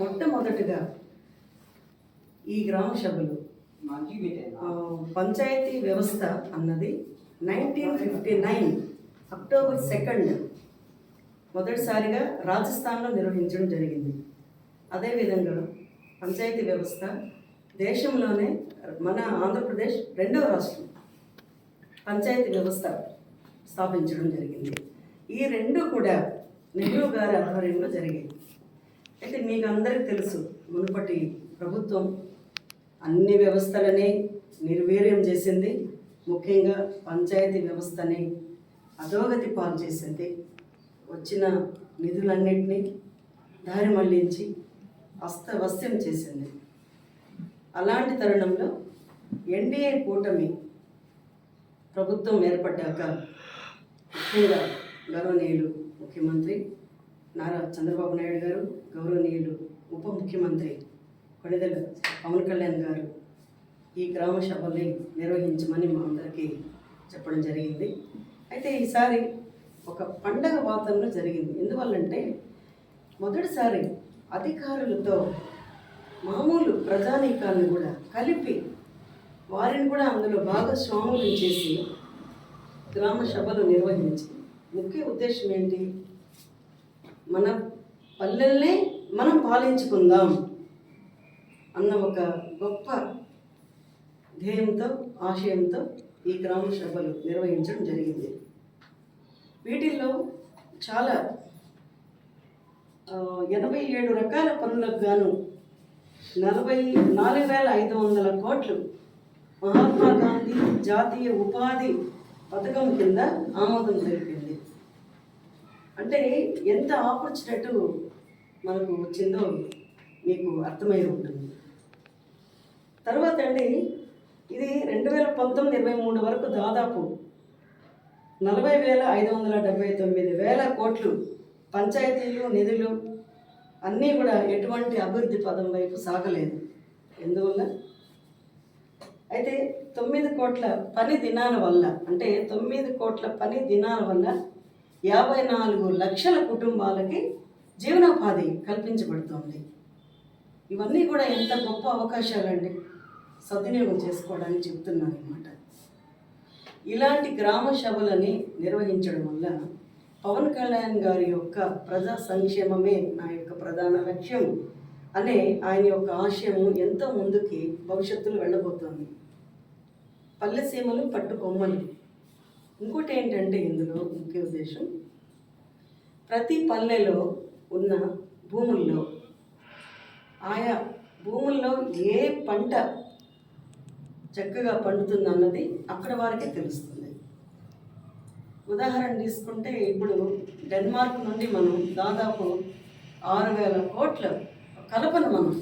మొట్టమొదటిగా ఈ గ్రామ సభలు పంచాయతీ వ్యవస్థ అన్నది nineteen fifty nine October second మొదటిసారిగా రాజస్థాన్లో నిర్వహించడం జరిగింది. అదేవిధంగా పంచాయతీ వ్యవస్థ దేశంలోనే మన ఆంధ్రప్రదేశ్ రెండవ రాష్ట్రం పంచాయతీ వ్యవస్థ స్థాపించడం జరిగింది. ఈ రెండు కూడా నెహ్రూ గారి ఆధ్వర్యంలో జరిగాయి. అయితే మీకు అందరికీ తెలుసు మునుపటి ప్రభుత్వం అన్ని వ్యవస్థలని నిర్వీర్యం చేసింది. ముఖ్యంగా పంచాయతీ వ్యవస్థని అధోగతి పాలు చేసింది. వచ్చిన నిధులన్నింటినీ దారి మళ్ళించి అస్తవస్యం చేసింది. అలాంటి తరుణంలో ఎన్డీఏ కూటమి ప్రభుత్వం ఏర్పడ్డాక ముఖ్యంగా గౌరవనీయులు ముఖ్యమంత్రి నారా చంద్రబాబు నాయుడు గారు గౌరవనీయులు ఉప ముఖ్యమంత్రి కొణిదెల పవన్ కళ్యాణ్ గారు ఈ గ్రామ సభల్ని నిర్వహించమని మా అందరికీ చెప్పడం జరిగింది. అయితే ఈసారి ఒక పండగ వాతావరణం జరిగింది. ఎందువల్లంటే మొదటిసారి అధికారులతో మామూలు ప్రజానీకాలను కూడా కలిపి వారిని కూడా అందులో భాగస్వాములు చేసి గ్రామ సభలు నిర్వహించి ముఖ్య ఉద్దేశం ఏంటి? మన పల్లెల్ని మనం పాలించుకుందాం అన్న ఒక గొప్ప ధ్యేయంతో ఆశయంతో ఈ గ్రామ సభలు నిర్వహించడం జరిగింది. వీటిల్లో చాలా ఎనభై ఏడు రకాల పనులకు గాను నలభై నాలుగు వేల ఐదు వందల కోట్లు మహాత్మా గాంధీ జాతీయ ఉపాధి పథకం కింద ఆమోదం తెలిపింది అంటే ఎంత ఆపర్చునేట్ మనకు వచ్చిందో మీకు అర్థమై ఉంటుంది. తర్వాత అండి ఇది రెండు వేల పంతొమ్మిది ఇరవై మూడు వరకు దాదాపు నలభై వేల ఐదు వందల డెబ్బై తొమ్మిది వేల కోట్లు పంచాయతీలు నిధులు అన్నీ కూడా ఎటువంటి అభివృద్ధి పదం వైపు సాగలేదు. ఎందువల్ల? అయితే తొమ్మిది కోట్ల పని దినాల వల్ల అంటే తొమ్మిది కోట్ల పని దినాల వల్ల యాభై నాలుగు లక్షల కుటుంబాలకి జీవనోపాధి కల్పించబడుతోంది. ఇవన్నీ కూడా ఎంత గొప్ప అవకాశాలండి. సద్వినియోగం చేసుకోవడానికి చెప్తున్నాను అనమాట ఇలాంటి గ్రామ సభలని నిర్వహించడం వల్ల పవన్ కళ్యాణ్ గారి యొక్క ప్రజా సంక్షేమమే నా యొక్క ప్రధాన లక్ష్యం అనే ఆయన యొక్క ఆశయము ఎంతో ముందుకి భవిష్యత్తులో వెళ్ళబోతోంది. పల్లెసీమలు పట్టుకొమ్మలు ఇంకోటి ఏంటంటే ఇందులో ముఖ్య ఉద్దేశం ప్రతి పల్లెలో ఉన్న భూముల్లో ఆయా భూముల్లో ఏ పంట చక్కగా పండుతుంది అన్నది అక్కడ వారికే తెలుస్తుంది. ఉదాహరణ తీసుకుంటే ఇప్పుడు డెన్మార్క్ నుండి మనం దాదాపు ఆరు వేల కోట్ల కలపను మనం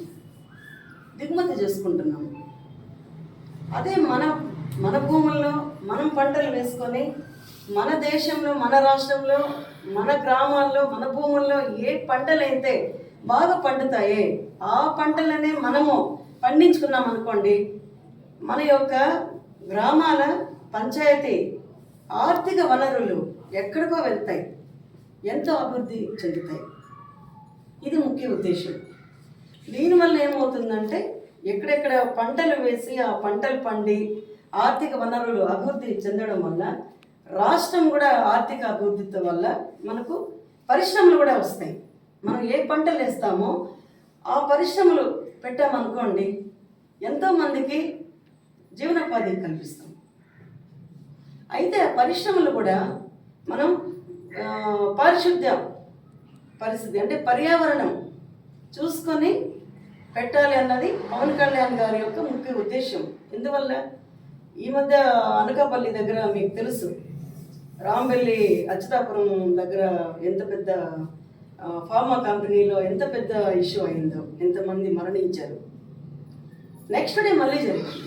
దిగుమతి చేసుకుంటున్నాము. అదే మన మన భూముల్లో మనం పంటలు వేసుకొని మన దేశంలో మన రాష్ట్రంలో మన గ్రామాల్లో మన భూముల్లో ఏ పంటలైతే బాగా పండుతాయే ఆ పంటలనే మనము పండించుకున్నాం అనుకోండి మన యొక్క గ్రామాల పంచాయతీ ఆర్థిక వనరులు ఎక్కడికో వెళ్తాయి ఎంతో అభివృద్ధి చెందుతాయి. ఇది ముఖ్య ఉద్దేశం. దీనివల్ల ఏమవుతుందంటే ఎక్కడెక్కడ పంటలు వేసి ఆ పంటలు పండి ఆర్థిక వనరులు అభివృద్ధి చెందడం వల్ల రాష్ట్రం కూడా ఆర్థిక అభివృద్ధితో వల్ల మనకు పరిశ్రమలు కూడా వస్తాయి. మనం ఏ పంటలు వేస్తామో ఆ పరిశ్రమలు పెట్టామనుకోండి ఎంతోమందికి జీవనోపాధి కల్పిస్తాం. అయితే ఆ పరిశ్రమలు కూడా మనం పారిశుద్ధ్య పరిస్థితి అంటే పర్యావరణం చూసుకొని పెట్టాలి అన్నది పవన్ కళ్యాణ్ గారి యొక్క ముఖ్య ఉద్దేశం ఎందువల్ల? ఈ మధ్య అనకాపల్లి దగ్గర మీకు తెలుసు. రాంబెల్లి అచ్యుతాపురం దగ్గర ఎంత పెద్ద ఫార్మా కంపెనీలో ఎంత పెద్ద ఇష్యూ అయిందో ఎంతమంది మరణించారు. నెక్స్ట్ డే మళ్ళీ జరిగింది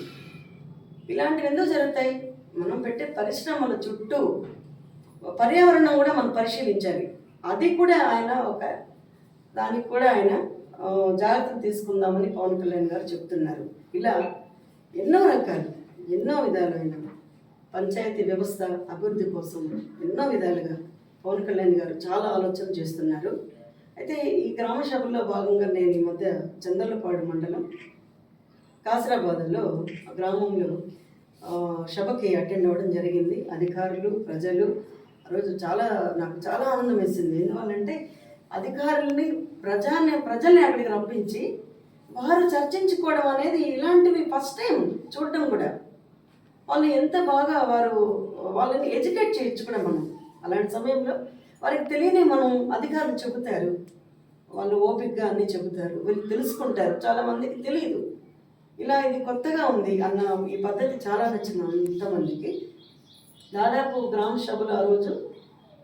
ఇలాంటివి ఎందుకు జరుగుతాయి? మనం పెట్టే పరిశ్రమల చుట్టూ పర్యావరణం కూడా మనం పరిశీలించాలి. అది కూడా ఆయన ఒక దానికి కూడా ఆయన జాగ్రత్త జాగ్రత్తలు తీసుకుందామని పవన్ కళ్యాణ్ గారు చెప్తున్నారు. ఇలా ఎన్నో రకాలు. ఎన్నో విధాలైన పంచాయతీ వ్యవస్థ అభివృద్ధి కోసం ఎన్నో విధాలుగా పవన్ కళ్యాణ్ గారు చాలా ఆలోచన చేస్తున్నారు. అయితే ఈ గ్రామ సభల్లో భాగంగా నేను ఈ మధ్య చందర్లపాడు మండలం కాసరాబాద్లో ఆ గ్రామంలో సభకి అటెండ్ అవ్వడం జరిగింది. అధికారులు ప్రజలు ఆ రోజు చాలా నాకు చాలా ఆనందం వేసింది. ఎందువల్లంటే అధికారుల్ని ప్రజాని ప్రజల్ని అక్కడికి రప్పించి వారు చర్చించుకోవడం అనేది ఇలాంటివి ఫస్ట్ టైం చూడటం కూడా. వాళ్ళు ఎంత బాగా వారు వాళ్ళని ఎడ్యుకేట్ చేయొచ్చు కూడా మనం. అలాంటి సమయంలో వారికి తెలియని మనం అధికారులు చెబుతారు. వాళ్ళు ఓపికగా అన్నీ చెబుతారు. వీళ్ళు తెలుసుకుంటారు. చాలా మందికి తెలియదు ఇలా ఇది కొత్తగా ఉంది అన్న ఈ పద్ధతి చాలా నచ్చింది అంతమందికి దాదాపు గ్రామ సభలు ఆ రోజు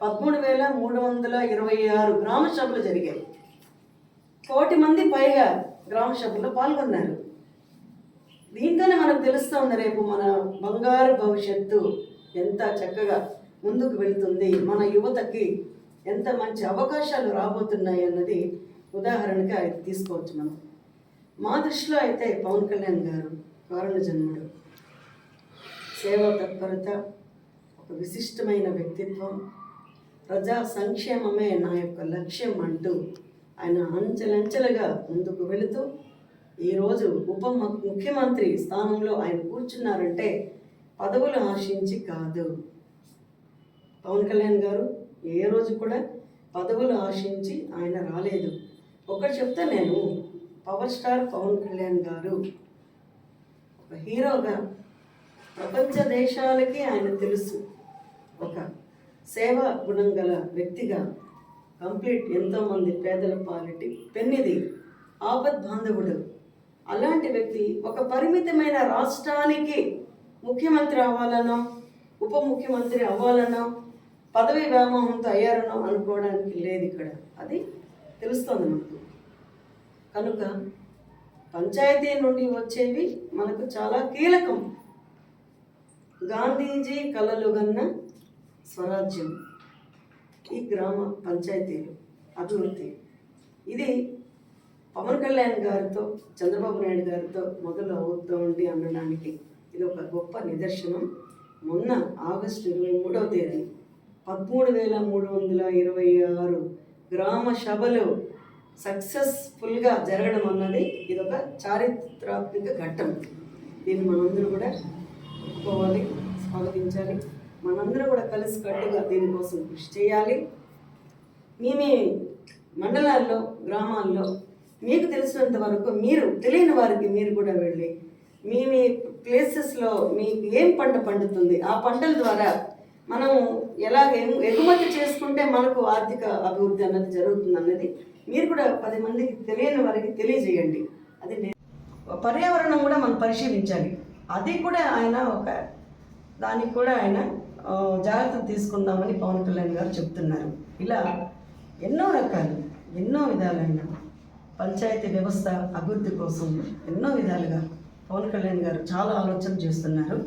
పదమూడు వేల మూడు వందల ఇరవై ఆరు గ్రామ సభలు జరిగాయి. కోటి మంది పైగా గ్రామ సభల్లో పాల్గొన్నారు. దీంతోనే మనకు తెలుస్తూ ఉంది రేపు మన బంగారు భవిష్యత్తు ఎంత చక్కగా ముందుకు వెళుతుంది మన యువతకి ఎంత మంచి అవకాశాలు రాబోతున్నాయి అన్నది ఉదాహరణగా ఇది తీసుకోవచ్చు మనం. మా దృష్టిలో అయితే పవన్ కళ్యాణ్ గారు కారణ జన్ముడు. సేవా తత్పరత ఒక విశిష్టమైన వ్యక్తిత్వం ప్రజా సంక్షేమమే నా యొక్క లక్ష్యం అంటూ ఆయన అంచెలంచెలుగా ముందుకు వెళుతూ ఈరోజు ఉప ముఖ్యమంత్రి స్థానంలో ఆయన కూర్చున్నారంటే పదవులు ఆశించి కాదు. పవన్ కళ్యాణ్ గారు ఏ రోజు కూడా పదవులు ఆశించి ఆయన రాలేదు. ఒకటి చెప్తే నేను పవర్ స్టార్ పవన్ కళ్యాణ్ గారు ఒక హీరోగా ప్రపంచ దేశాలకి ఆయన తెలుసు. ఒక సేవా గుణం గల వ్యక్తిగా కంప్లీట్ ఎంతోమంది పేదల పాలిటి పెన్నిది ఆపద్ బాంధవుడు అలాంటి వ్యక్తి ఒక పరిమితమైన రాష్ట్రానికి ముఖ్యమంత్రి అవ్వాలనో ఉప ముఖ్యమంత్రి అవ్వాలనో పదవి వ్యామోహంతో అయ్యారనో అనుకోవడానికి లేదు ఇక్కడ. అది తెలుస్తుంది మనకు. కనుక పంచాయతీ నుండి వచ్చేవి మనకు చాలా కీలకం. గాంధీజీ కలలుగన్న స్వరాజ్యం. ఈ గ్రామ పంచాయతీలు అభివృద్ధి. ఇది పవన్ కళ్యాణ్ గారితో చంద్రబాబు నాయుడు గారితో మొదలు అవుతోంది అనడానికి ఇది ఒక గొప్ప నిదర్శనం. మొన్న ఆగస్టు ఇరవై మూడవ తేదీ పదమూడు వేల మూడు వందల ఇరవై ఆరు గ్రామ సభలు సక్సెస్ఫుల్గా జరగడం అన్నది ఇది ఒక చారిత్రాత్మక ఘట్టం. దీన్ని మనందరూ కూడా ఒప్పుకోవాలి స్వాగతించాలి. మనందరూ కూడా కలిసి కట్టుగా దీనికోసం కృషి చేయాలి. మేమే మండలాల్లో గ్రామాల్లో మీకు తెలిసినంత వరకు మీరు తెలియని వారికి మీరు కూడా వెళ్ళి మీ మీ ప్లేసెస్లో మీకు ఏం పంట పండుతుంది? ఆ పంటల ద్వారా మనం ఎలా ఎగు- ఎగుమతి చేసుకుంటే మనకు ఆర్థిక అభివృద్ధి అన్నది జరుగుతుంది అన్నది మీరు కూడా పది మందికి తెలియని వారికి తెలియజేయండి. అది పర్యావరణం కూడా మనం పరిశీలించాలి. అది కూడా ఆయన ఒక దానికి కూడా ఆయన జాగ్రత్తలు తీసుకుందామని పవన్ కళ్యాణ్ గారు చెప్తున్నారు. ఇలా ఎన్నో రకాలు ఎన్నో విధాలైన పంచాయతీ వ్యవస్థ అభివృద్ధి కోసం ఎన్నో విధాలుగా పవన్ కళ్యాణ్ గారు చాలా ఆలోచన చేస్తున్నారు.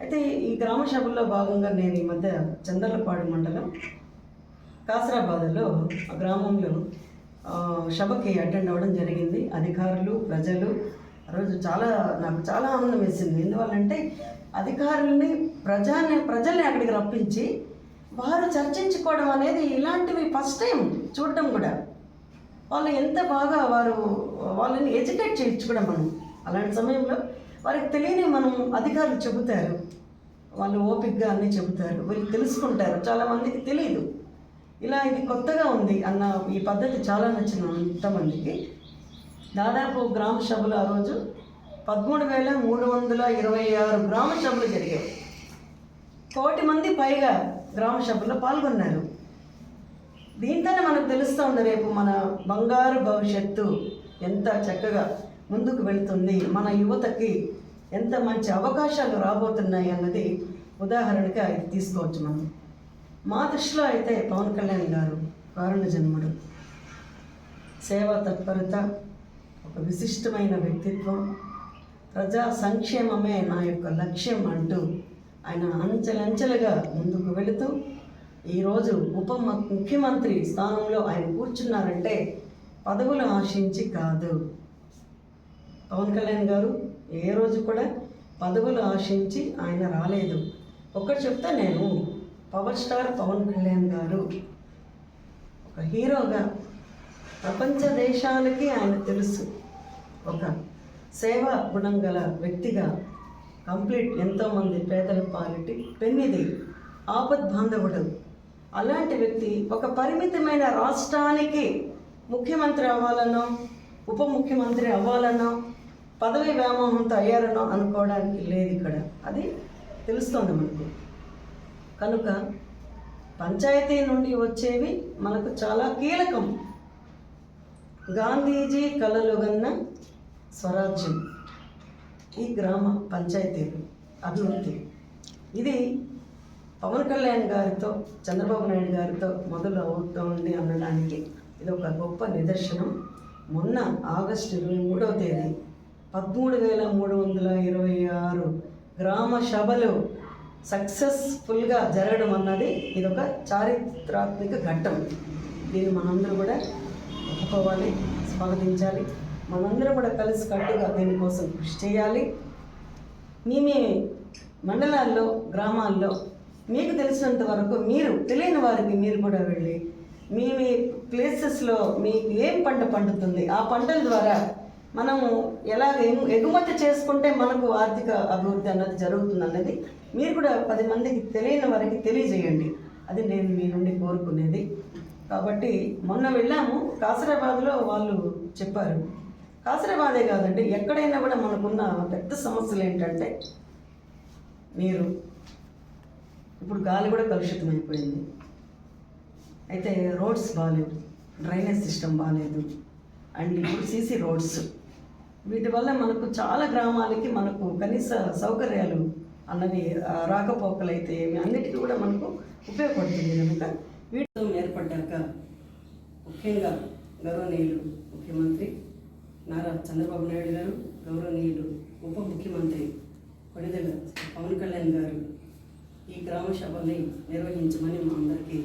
అయితే ఈ గ్రామ సభల్లో భాగంగా నేను ఈ మధ్య చందర్లపాడు మండలం కాసరాబాద్లో ఆ గ్రామంలో సభకి అటెండ్ అవ్వడం జరిగింది. అధికారులు ప్రజలు ఆ రోజు చాలా నాకు చాలా ఆనందం వేసింది. ఎందువల్లంటే అధికారుల్ని ప్రజాని ప్రజల్ని అక్కడికి రప్పించి వారు చర్చించుకోవడం అనేది ఇలాంటివి ఫస్ట్ టైం చూడటం కూడా. వాళ్ళు ఎంత బాగా వారు వాళ్ళని ఎడ్యుకేట్ చేయొచ్చు కూడా మనం. అలాంటి సమయంలో వారికి తెలియని మనం అధికారులు చెబుతారు. వాళ్ళు ఓపికగా అన్నీ చెబుతారు. వీళ్ళు తెలుసుకుంటారు. చాలా మందికి తెలియదు ఇలా ఇది కొత్తగా ఉంది అన్న ఈ పద్ధతి చాలా నచ్చింది అంతమందికి దాదాపు గ్రామ సభలు ఆ రోజు పదమూడు వేల మూడు వందల ఇరవై ఆరు గ్రామ సభలు జరిగాయి. కోటి మంది పైగా గ్రామ సభల్లో పాల్గొన్నారు. దీంతోనే మనకు తెలుస్తూ ఉంది రేపు మన బంగారు భవిష్యత్తు ఎంత చక్కగా ముందుకు వెళ్తుంది. మన యువతకి ఎంత మంచి అవకాశాలు రాబోతున్నాయి అన్నది ఉదాహరణగా ఇది తీసుకోవచ్చు మనం. మా దృష్టిలో అయితే పవన్ కళ్యాణ్ గారు కారుణ జన్ముడు. సేవా తత్పరత ఒక విశిష్టమైన వ్యక్తిత్వం ప్రజా సంక్షేమమే నా యొక్క లక్ష్యం అంటూ ఆయన అంచెలంచెలుగా ముందుకు వెళుతూ ఈరోజు ఉప ముఖ్యమంత్రి స్థానంలో ఆయన కూర్చున్నారంటే పదవులు ఆశించి కాదు. పవన్ కళ్యాణ్ గారు ఏ రోజు కూడా పదవులు ఆశించి ఆయన రాలేదు. ఒకటి చెప్తే నేను పవర్ స్టార్ పవన్ కళ్యాణ్ గారు ఒక హీరోగా ప్రపంచ దేశాలకి ఆయన తెలుసు. ఒక సేవా గుణం గల వ్యక్తిగా కంప్లీట్ ఎంతోమంది పేదల పాలిటి పెన్నిది ఆపద్ బాంధవుడు అలాంటి వ్యక్తి ఒక పరిమితమైన రాష్ట్రానికి ముఖ్యమంత్రి అవ్వాలనో ఉప ముఖ్యమంత్రి అవ్వాలనో పదవి వ్యామోహంతో అయ్యారనో అనుకోవడానికి లేదు ఇక్కడ. అది తెలుస్తుంది మనకు. కనుక పంచాయతీ నుండి వచ్చేవి మనకు చాలా కీలకం. గాంధీజీ కలలుగన్న స్వరాజ్యం. ఈ గ్రామ పంచాయతీలు అభివృద్ధి. ఇది పవన్ కళ్యాణ్ గారితో చంద్రబాబు నాయుడు గారితో మొదలు అవుతోంది అనడానికి ఇది ఒక గొప్ప నిదర్శనం. మొన్న ఆగస్టు ఇరవై మూడవ తేదీ పదమూడు వేల మూడు వందల ఇరవై ఆరు గ్రామ సభలు సక్సెస్ఫుల్గా జరగడం అన్నది ఇది ఒక చారిత్రాత్మక ఘట్టం. దీన్ని మనందరూ కూడా ఒప్పుకోవాలి స్వాగతించాలి. మనందరం కూడా కలిసి కట్టుగా దీనికోసం కృషి చేయాలి. మేమే మండలాల్లో గ్రామాల్లో మీకు తెలిసినంత వరకు మీరు తెలియని వారికి మీరు కూడా వెళ్ళి మీ మీ ప్లేసెస్లో మీకు ఏం పంట పండుతుంది? ఆ పంటల ద్వారా మనము ఎలా ఎగుమతి చేసుకుంటే మనకు ఆర్థిక అభివృద్ధి అన్నది జరుగుతుంది అన్నది మీరు కూడా పది మందికి తెలియని వారికి తెలియజేయండి. అది నేను మీ నుండి కోరుకునేది. కాబట్టి మొన్న వెళ్ళాము కాసరాబాద్లో వాళ్ళు చెప్పారు. కాసరాబాదే కాదండి ఎక్కడైనా కూడా మనకున్న పెద్ద సమస్యలు ఏంటంటే నీరు ఇప్పుడు గాలి కూడా కలుషితం అయిపోయింది అయితే రోడ్స్ బాగాలేవు డ్రైనేజ్ సిస్టమ్ బాగాలేదు అండ్ ఇప్పుడు సీసీ రోడ్స్. వీటి వల్ల మనకు చాలా గ్రామాలకి మనకు కనీస సౌకర్యాలు అన్నవి రాకపోకలు రాకపోకలైతే ఏమి అన్నిటికీ కూడా మనకు ఉపయోగపడుతుంది కనుక వీటితో ఏర్పడ్డాక ముఖ్యంగా గౌరవనీయులు ముఖ్యమంత్రి నారా చంద్రబాబు నాయుడు గారు గౌరవనీయులు ఉప ముఖ్యమంత్రి కొణిదెల పవన్ కళ్యాణ్ గారు ఈ గ్రామ సభని నిర్వహించమని మా అందరికీ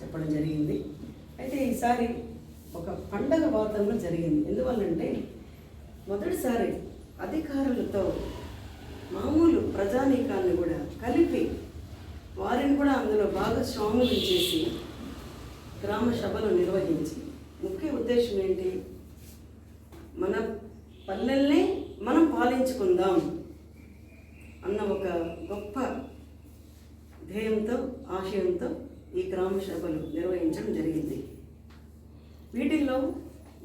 చెప్పడం జరిగింది. అయితే ఈసారి ఒక పండగ వాతావరణం జరిగింది. ఎందువల్లంటే మొదటిసారి అధికారులతో మామూలు ప్రజానీకాన్ని కూడా కలిపి వారిని కూడా అందులో భాగస్వాములు చేసి గ్రామ సభలు నిర్వహించి ముఖ్య ఉద్దేశం ఏంటి? మన పల్లెల్ని మనం పాలించుకుందాం అన్న ఒక గొప్ప ధ్యేయంతో ఆశయంతో ఈ గ్రామ సభలు నిర్వహించడం జరిగింది. వీటిల్లో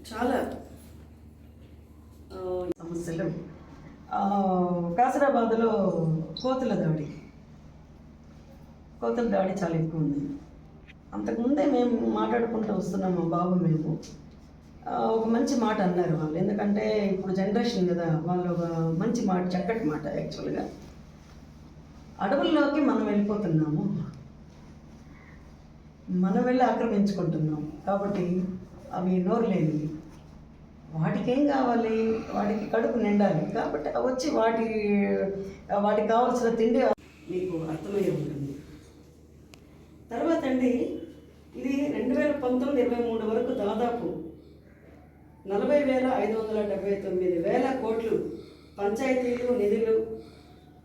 చాలా సమస్యలు. కాసరాబాద్లో కోతుల దాడి. కోతుల దాడి చాలా ఎక్కువ ఉంది. అంతకుముందే మేము మాట్లాడుకుంటూ వస్తున్నాము బాబు మేము. ఒక మంచి మాట అన్నారు వాళ్ళు. ఎందుకంటే ఇప్పుడు జనరేషన్ కదా వాళ్ళు ఒక మంచి మాట చక్కటి మాట యాక్చువల్గా. అడవుల్లోకి మనం వెళ్ళిపోతున్నాము. మనం వెళ్ళి ఆక్రమించుకుంటున్నాం కాబట్టి అవి నోరు లేనివి. వాటికి ఏం కావాలి? వాటికి కడుపు నిండాలి. కాబట్టి వచ్చి వాటి వాటికి కావాల్సిన తిండి మీకు అర్థమై ఉంటుంది. తర్వాత అండి ఇది రెండు వేల పంతొమ్మిది ఇరవై మూడు వరకు దాదాపు నలభై వేల ఐదు వందల డెబ్బై తొమ్మిది వేల కోట్లు పంచాయతీలు నిధులు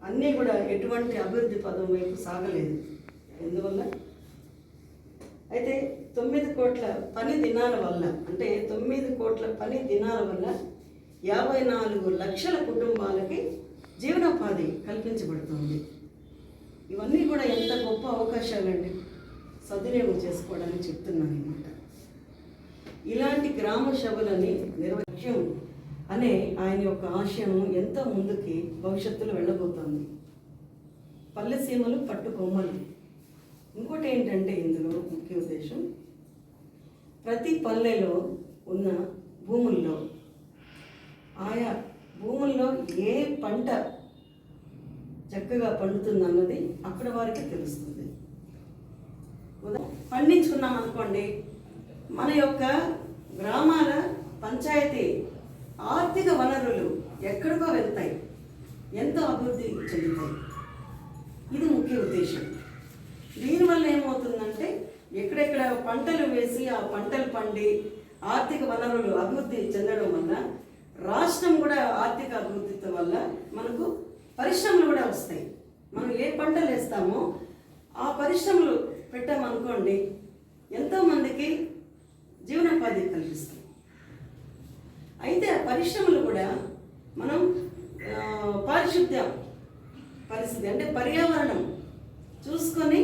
అన్నీ కూడా ఎటువంటి అభివృద్ధి పదం వైపు సాగలేదు. ఎందువల్ల? అయితే తొమ్మిది కోట్ల పని దినాల వల్ల అంటే తొమ్మిది కోట్ల పని దినాల వల్ల యాభై నాలుగు లక్షల కుటుంబాలకి జీవనోపాధి కల్పించబడుతుంది. ఇవన్నీ కూడా ఎంత గొప్ప అవకాశాలండి. సద్వినియోగం చేసుకోవడానికి చెప్తున్నాను అనమాట ఇలాంటి గ్రామ సభలని నిర్వహ్యం అనే ఆయన యొక్క ఆశయం ఎంతో ముందుకి భవిష్యత్తులో వెళ్ళబోతోంది. పల్లె సీమలు పట్టు ఇంకోటి ఏంటంటే ఇందులో ముఖ్య ఉద్దేశం ప్రతి పల్లెలో ఉన్న భూముల్లో ఆయా భూముల్లో ఏ పంట చక్కగా పండుతుంది అన్నది అక్కడ వారికి తెలుస్తుంది. పండించుకున్నాం అనుకోండి మన యొక్క గ్రామాల పంచాయతీ ఆర్థిక వనరులు ఎక్కడికో వెళ్తాయి. ఎంతో అభివృద్ధి చెందుతాయి. ఇది ముఖ్య ఉద్దేశం. దీనివల్ల ఏమవుతుందంటే ఎక్కడెక్కడ పంటలు వేసి ఆ పంటలు పండి ఆర్థిక వనరులు అభివృద్ధి చెందడం వల్ల రాష్ట్రం కూడా ఆర్థిక అభివృద్ధి వల్ల మనకు పరిశ్రమలు కూడా వస్తాయి. మనం ఏ పంటలు వేస్తామో ఆ పరిశ్రమలు పెట్టామనుకోండి ఎంతోమందికి జీవనోపాధి కల్పిస్తుంది అయితే ఆ పరిశ్రమలు కూడా మనం పారిశుద్ధ్యం పరిస్థితి అంటే పర్యావరణం చూసుకొని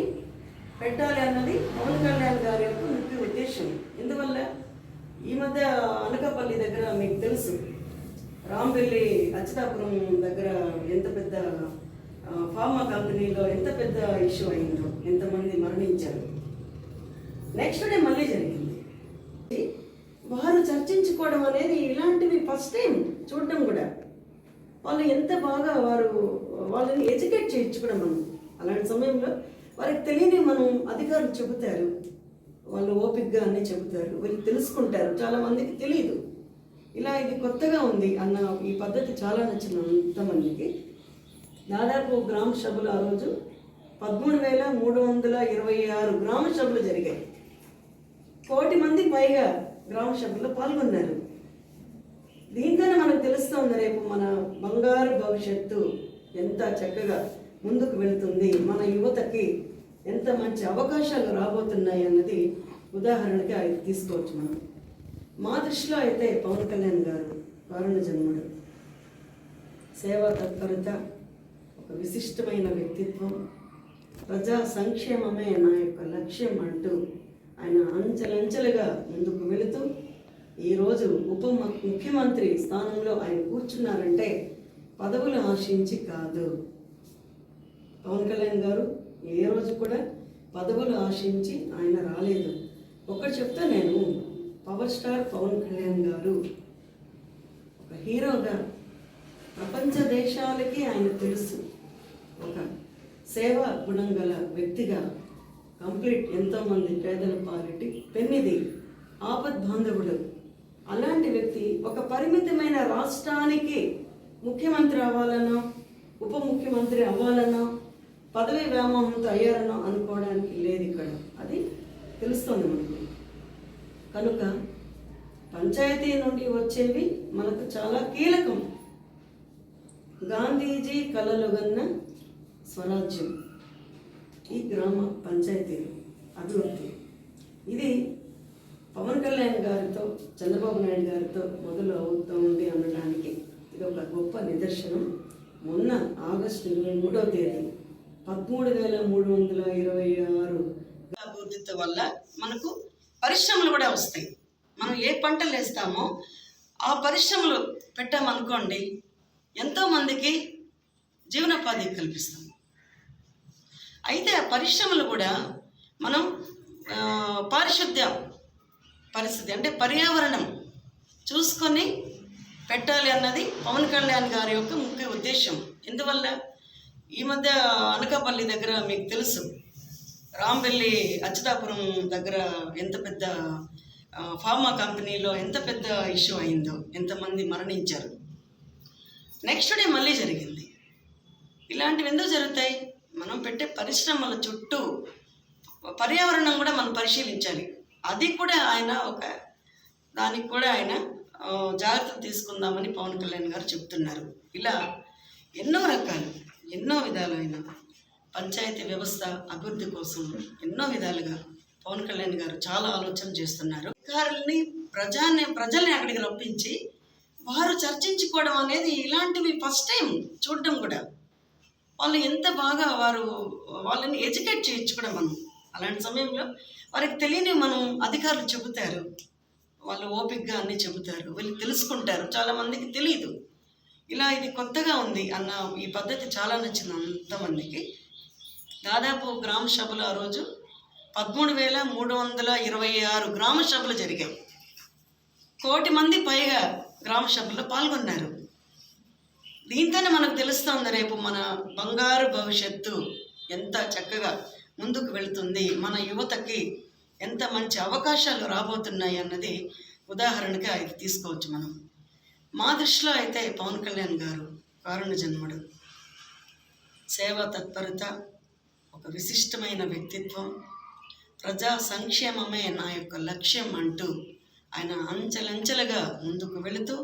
పెట్టాలి అన్నది పవన్ కళ్యాణ్ గారి యొక్క ముఖ్య ఉద్దేశం. ఎందువల్ల? ఈ మధ్య అనకాపల్లి దగ్గర మీకు తెలుసు రాంబెల్లి అచ్యుతాపురం దగ్గర ఎంత పెద్ద ఫార్మా కంపెనీలో ఎంత పెద్ద ఇష్యూ అయిందో ఎంతమంది మరణించారు. నెక్స్ట్ డే మళ్ళీ జరిగింది. చర్చించుకోవడం అనేది ఇలాంటివి ఫస్ట్ టైం చూడడం కూడా. వాళ్ళు ఎంత బాగా వారు వాళ్ళని ఎడ్యుకేట్ చేయించుకోవడం మనం. అలాంటి సమయంలో వారికి తెలియని మనం అధికారులు చెబుతారు. వాళ్ళు ఓపిక్గా అన్నీ చెబుతారు. వీళ్ళు తెలుసుకుంటారు. చాలామందికి తెలియదు ఇలా ఇది కొత్తగా ఉంది అన్న ఈ పద్ధతి చాలా నచ్చింది అంతమందికి. దాదాపు గ్రామ సభలు ఆ రోజు పదమూడు వేల మూడు వందల ఇరవై ఆరు గ్రామ సభలు జరిగాయి. కోటి మంది పైగా గ్రామ సభల్లో పాల్గొన్నారు. దీంతోనే మనకు తెలుస్తుంది రేపు మన బంగారు భవిష్యత్తు ఎంత చక్కగా ముందుకు వెళుతుంది. మన యువతకి ఎంత మంచి అవకాశాలు రాబోతున్నాయి అన్నది ఉదాహరణకి అది తీసుకోవచ్చు మనం. మా దృష్టిలో అయితే పవన్ కళ్యాణ్ గారు కారణ జన్ముడు. సేవా తత్పరత ఒక విశిష్టమైన వ్యక్తిత్వం ప్రజా సంక్షేమమే నా యొక్క లక్ష్యం అంటూ ఆయన అంచెలంచెలుగా ముందుకు వెళుతూ ఈరోజు ఉప ముఖ్యమంత్రి స్థానంలో ఆయన కూర్చున్నారంటే పదవులు ఆశించి కాదు. పవన్ కళ్యాణ్ గారు ఏ రోజు కూడా పదవులు ఆశించి ఆయన రాలేదు. ఒకటి చెప్తా నేను పవర్ స్టార్ పవన్ కళ్యాణ్ గారు ఒక హీరోగా ప్రపంచ దేశాలకి ఆయన తెలుసు. ఒక సేవా గుణం గల వ్యక్తిగా కంప్లీట్ ఎంతోమంది పేదల పాలిటి పెన్నిది ఆపద్ బాంధవుడు అలాంటి వ్యక్తి ఒక పరిమితమైన రాష్ట్రానికి ముఖ్యమంత్రి అవ్వాలనో ఉప ముఖ్యమంత్రి అవ్వాలనో పదవి వ్యామోహంతో అయ్యారనో అనుకోవడానికి లేదు ఇక్కడ. అది తెలుస్తుంది మనకు. కనుక పంచాయతీ నుండి వచ్చేవి మనకు చాలా కీలకం. గాంధీజీ కలలుగన్న స్వరాజ్యం. ఈ గ్రామ పంచాయతీలు అభివృద్ధి. ఇది పవన్ కళ్యాణ్ గారితో చంద్రబాబు నాయుడు గారితో మొదలు అవుతోంది అనడానికి ఇది ఒక గొప్ప నిదర్శనం. మొన్న ఆగస్టు ఇరవై మూడవ తేదీ పదమూడు వేల మూడు వందల ఇరవై ఆరు అభివృద్ధి వల్ల మనకు పరిశ్రమలు కూడా వస్తాయి. మనం ఏ పంటలు వేస్తామో ఆ పరిశ్రమలు పెట్టామనుకోండి ఎంతోమందికి జీవనోపాధి కల్పిస్తాం. అయితే ఆ పరిశ్రమలు కూడా మనం పారిశుద్ధ్య పరిస్థితి అంటే పర్యావరణం చూసుకొని పెట్టాలి అన్నది పవన్ కళ్యాణ్ గారి యొక్క ముఖ్య ఉద్దేశం. ఎందువల్ల? ఈ మధ్య అనకాపల్లి దగ్గర మీకు తెలుసు రాంబెల్లి అచ్యుతాపురం దగ్గర ఎంత పెద్ద ఫార్మా కంపెనీలో ఎంత పెద్ద ఇష్యూ అయిందో ఎంతమంది మరణించారు. నెక్స్ట్ డే మళ్ళీ జరిగింది. ఇలాంటివి ఎందుకు జరుగుతాయి? మనం పెట్టే పరిశ్రమల చుట్టూ పర్యావరణం కూడా మనం పరిశీలించాలి. అది కూడా ఆయన ఒక దానికి కూడా ఆయన జాగ్రత్త తీసుకుందామని పవన్ కళ్యాణ్ గారు చెప్తున్నారు. ఇలా ఎన్నో రకాలు ఎన్నో విధాలైన పంచాయతీ వ్యవస్థ అభివృద్ధి కోసం ఎన్నో విధాలుగా పవన్ కళ్యాణ్ గారు చాలా ఆలోచన చేస్తున్నారు. అధికారుల్ని ప్రజాని ప్రజల్ని అక్కడికి రప్పించి వారు చర్చించుకోవడం అనేది ఇలాంటివి ఫస్ట్ టైం చూడడం కూడా. వాళ్ళు ఎంత బాగా వారు వాళ్ళని ఎడ్యుకేట్ చేయించుకోవడం మనం. అలాంటి సమయంలో వారికి తెలియని మనం అధికారులు చెబుతారు. వాళ్ళు ఓపికగా అన్నీ చెబుతారు. వీళ్ళు తెలుసుకుంటారు. చాలా మందికి తెలియదు ఇలా ఇది కొత్తగా ఉంది అన్న ఈ పద్ధతి చాలా నచ్చింది అంతమందికి దాదాపు గ్రామ సభలు ఆ రోజు పదమూడు వేల మూడు వందల ఇరవై ఆరు గ్రామ సభలు జరిగాయి. కోటి మంది పైగా గ్రామ సభల్లో పాల్గొన్నారు. దీంతోనే మనకు తెలుస్తుంది రేపు మన బంగారు భవిష్యత్తు ఎంత చక్కగా ముందుకు వెళుతుంది మన యువతకి ఎంత మంచి అవకాశాలు రాబోతున్నాయి అన్నది ఉదాహరణగా ఇది తీసుకోవచ్చు మనం. మా దృష్టిలో అయితే పవన్ కళ్యాణ్ గారు కారణ జన్ముడు సేవా తత్పరత ఒక విశిష్టమైన వ్యక్తిత్వం ప్రజా సంక్షేమమే నా యొక్క లక్ష్యం అంటూ ఆయన అంచెలంచెలుగా ముందుకు వెళుతూ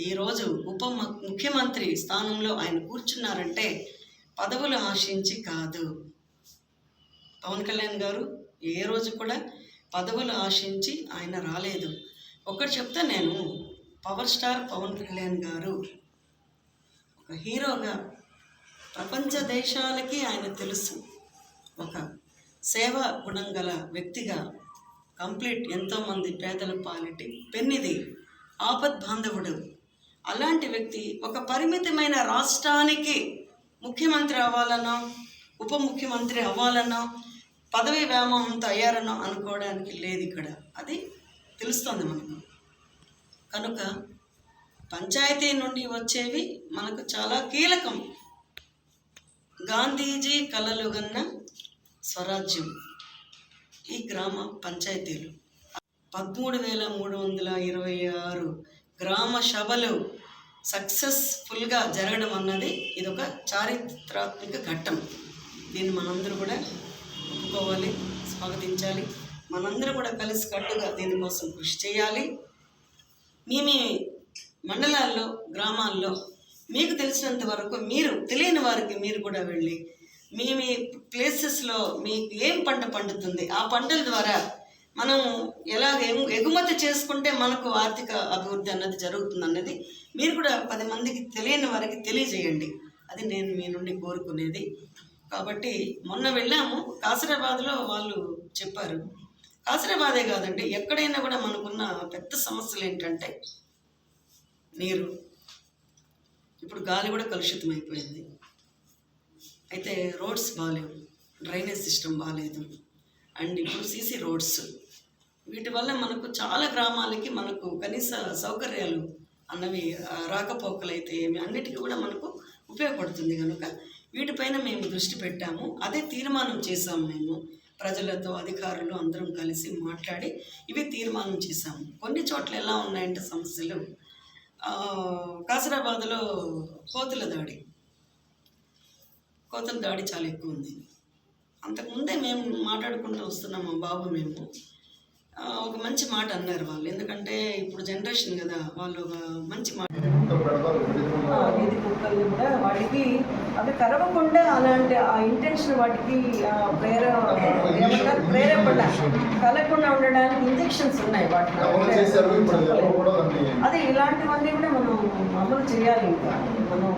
ఈరోజు ఉప ముఖ్యమంత్రి స్థానంలో ఆయన కూర్చున్నారంటే పదవులు ఆశించి కాదు. పవన్ కళ్యాణ్ గారు ఏ రోజు కూడా పదవులు ఆశించి ఆయన రాలేదు. ఒకటి చెప్తా నేను పవర్ స్టార్ పవన్ కళ్యాణ్ గారు ఒక హీరోగా ప్రపంచ దేశాలకి ఆయన తెలుసు. ఒక సేవా గుణం గల వ్యక్తిగా కంప్లీట్ ఎంతోమంది పేదల పాలిటి పెన్నిది ఆపద్ బాంధవుడు అలాంటి వ్యక్తి ఒక పరిమితమైన రాష్ట్రానికి ముఖ్యమంత్రి అవ్వాలనో ఉప ముఖ్యమంత్రి అవ్వాలనో పదవి వ్యామోహంతో అయ్యారనో అనుకోవడానికి లేదు ఇక్కడ. అది తెలుస్తుంది మనకు. కనుక పంచాయతీ నుండి వచ్చేవి మనకు చాలా కీలకం. గాంధీజీ కలలుగన్న స్వరాజ్యం ఈ గ్రామ పంచాయతీలు. పదమూడు వేల మూడు వందల ఇరవై ఆరు గ్రామ సభలు సక్సెస్ఫుల్గా జరగడం అన్నది ఇది ఒక చారిత్రాత్మక ఘట్టం. దీన్ని మనందరూ కూడా ఒప్పుకోవాలి స్వాగతించాలి. మనందరూ కూడా కలిసి కట్టుగా దీనికోసం కృషి చేయాలి. మీ మీ మండలాల్లో గ్రామాల్లో మీకు తెలిసినంత వరకు మీరు తెలియని వారికి మీరు కూడా వెళ్ళి మీ మీ ప్లేసెస్లో మీకు ఏం పంట పండుతుంది ఆ పంటల ద్వారా మనం ఎలా ఎగుమతి చేసుకుంటే మనకు ఆర్థిక అభివృద్ధి అన్నది జరుగుతుంది అన్నది మీరు కూడా పది మందికి తెలియని వారికి తెలియజేయండి. అది నేను మీ నుండి కోరుకునేది. కాబట్టి మొన్న వెళ్ళాము. కాసరాబాద్లో వాళ్ళు చెప్పారు. కాసరాబాదే కాదండి ఎక్కడైనా కూడా మనకున్న పెద్ద సమస్యలు ఏంటంటే నీరు. ఇప్పుడు గాలి కూడా కలుషితం అయిపోయింది. అయితే రోడ్స్ బాగాలేవు డ్రైనేజ్ సిస్టమ్ బాగాలేదు అండ్ ఇప్పుడు సీసీ రోడ్స్. వీటి వల్ల మనకు చాలా గ్రామాలకి మనకు కనీస సౌకర్యాలు అన్నవి రాకపోకలు రాకపోకలైతే ఏమి అన్నిటికీ కూడా మనకు ఉపయోగపడుతుంది కనుక వీటిపైన మేము దృష్టి పెట్టాము. అదే తీర్మానం చేసాము మేము. ప్రజలతో అధికారులు అందరం కలిసి మాట్లాడి ఇవి తీర్మానం చేశాము. కొన్ని చోట్ల ఎలా ఉన్నాయంటే సమస్యలు. కాసరాబాద్లో కోతుల దాడి. కోతుల దాడి చాలా ఎక్కువ ఉంది. అంతకుముందే మేము మాట్లాడుకుంటూ వస్తున్నాము బాబు మేము. ఒక మంచి మాట అన్నారు వాళ్ళు. ఎందుకంటే ఇప్పుడు జనరేషన్ కదా వాళ్ళు ఒక మంచి మాట. వీధి కూడా వాటికి అవి కరవకుండా అలాంటి ఆ ఇంటెన్షన్ వాటికి ఆ, ప్రేర ఏమంటారు? ప్రేరేపణ కలగకుండా ఉండడానికి ఇంజెక్షన్స్ ఉన్నాయి వాటికి అదే ఇలాంటివన్నీ కూడా మనం అమలు చేయాలి ఇంకా. మనం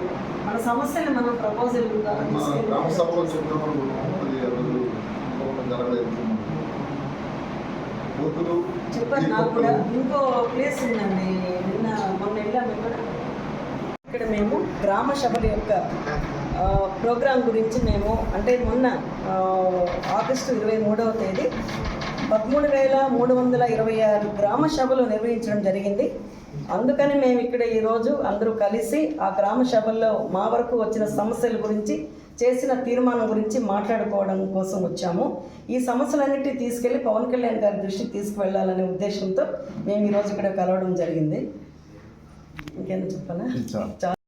మన సమస్యలు మనం ప్రపోజల్ ద్వారా మా తీసుకెళ్ళి గ్రామ సభలో అనుకుంటున్నాం అది ఆ రోజు అనుకోవడం జరగలేదు బూతులు చెప్పారు నాకు కూడా ఇంకో ప్లేస్ ఉందండి. నిన్న మొన్న వెళ్ళాము ఇక్కడ ఇక్కడ మేము గ్రామ సభల యొక్క ప్రోగ్రాం గురించి మేము అంటే మొన్న ఆగస్టు ఇరవై మూడవ తేదీ పదమూడు వేల మూడు వందల ఇరవై ఆరు గ్రామ సభలు నిర్వహించడం జరిగింది. అందుకని మేము ఇక్కడ ఈరోజు అందరూ కలిసి ఆ గ్రామ సభల్లో మా వరకు వచ్చిన సమస్యల గురించి చేసిన తీర్మానం గురించి మాట్లాడుకోవడం కోసం వచ్చాము. ఈ సమస్యలన్నిటి తీసుకెళ్ళి పవన్ కళ్యాణ్ గారి దృష్టికి తీసుకువెళ్ళాలనే ఉద్దేశంతో మేము ఈరోజు ఇక్కడ కలవడం జరిగింది. ఇంకేమైనా చెప్పాలా? చాలా.